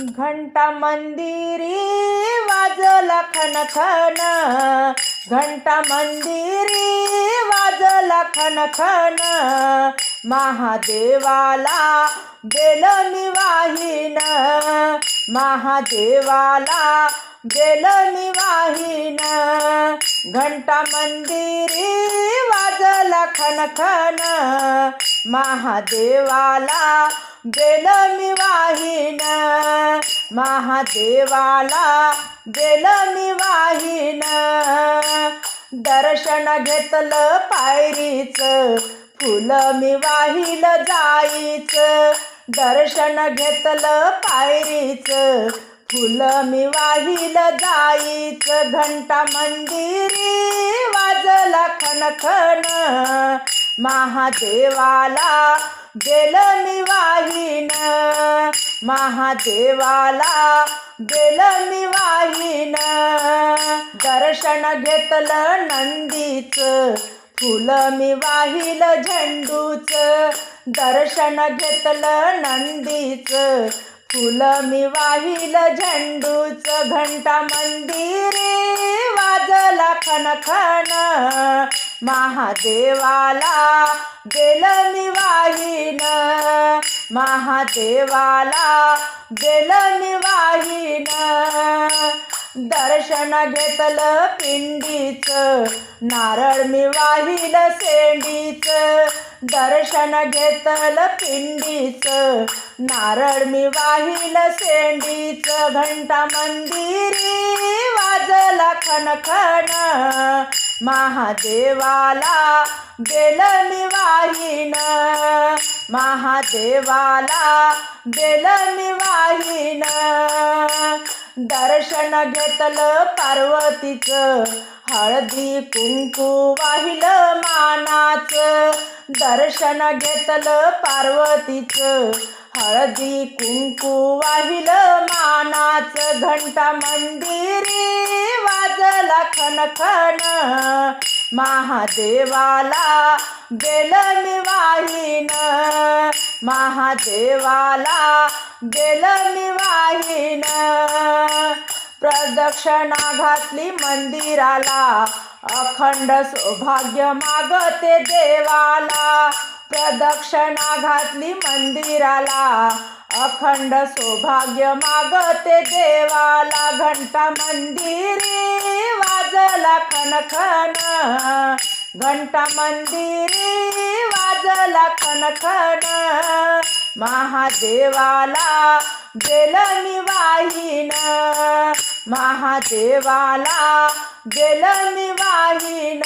घंटा मंदिरी वाजला खन खन. घंटा मंदिरी वाजला खन खन. महादेवाला बेल निवाहीन. महादेवाला बेल निवाहीन. घंटा मंदिरी वाजला खन खन. महादेवाला बेल निवाही महादेवाला मी वाहिन. दर्शन घेतलं पायरीच फुलं मी वाहिल जाईच. दर्शन घेतलं पायरीच फुलं मी वाहिल जाईच. घंटा मंदिरी वाजला खनखन. महादेवाला गेल मी वाहिन. महादेवाला बेल निवाहीन. दर्शन घेतलं नंदीच फुलं मी वाहिल झेंडूच. दर्शन घेतलं नंदीच फुलं मी वाहिल झेंडूच. घंटा मंदिरी वाजला खनखन महादेवाला गेल मी वाहिन महादेवाला बेल निवाहीन. दर्शन घेतलं पिंडीच नारळ मी वाहिल सेंडीच दर्शन घेतलं पिंडीच नारळ मी वाहिल सेंडीच घंटा मंदिरी वाजला खन महादेवाला बेल निवाहीन महादेवाला बेल निवाहीन दर्शन घेतलं पार्वतीचं. हळदी कुंकू वाहिलं मानाचं. दर्शन घेतलं पार्वतीचं. हळदी कुंकू वाहिलं मानाचं. घंटा मंदिरी वाजला खनखन. खन महादेवाला बेल निवाहीन. महादेवाला बेल निवाहीन. प्रदक्षिणा घातली मंदिराला. अखंड सौभाग्य मागते देवाला. प्रदक्षिणा घातली मंदिराला. अखंड सौभाग्य मागते देवाला. घंटा मंदिरी. वाजला कनखन घंटा मंदिरी वाजला कनखन महादेवाला जेलनी वाहिन महादेवाला बेलनी वाहिन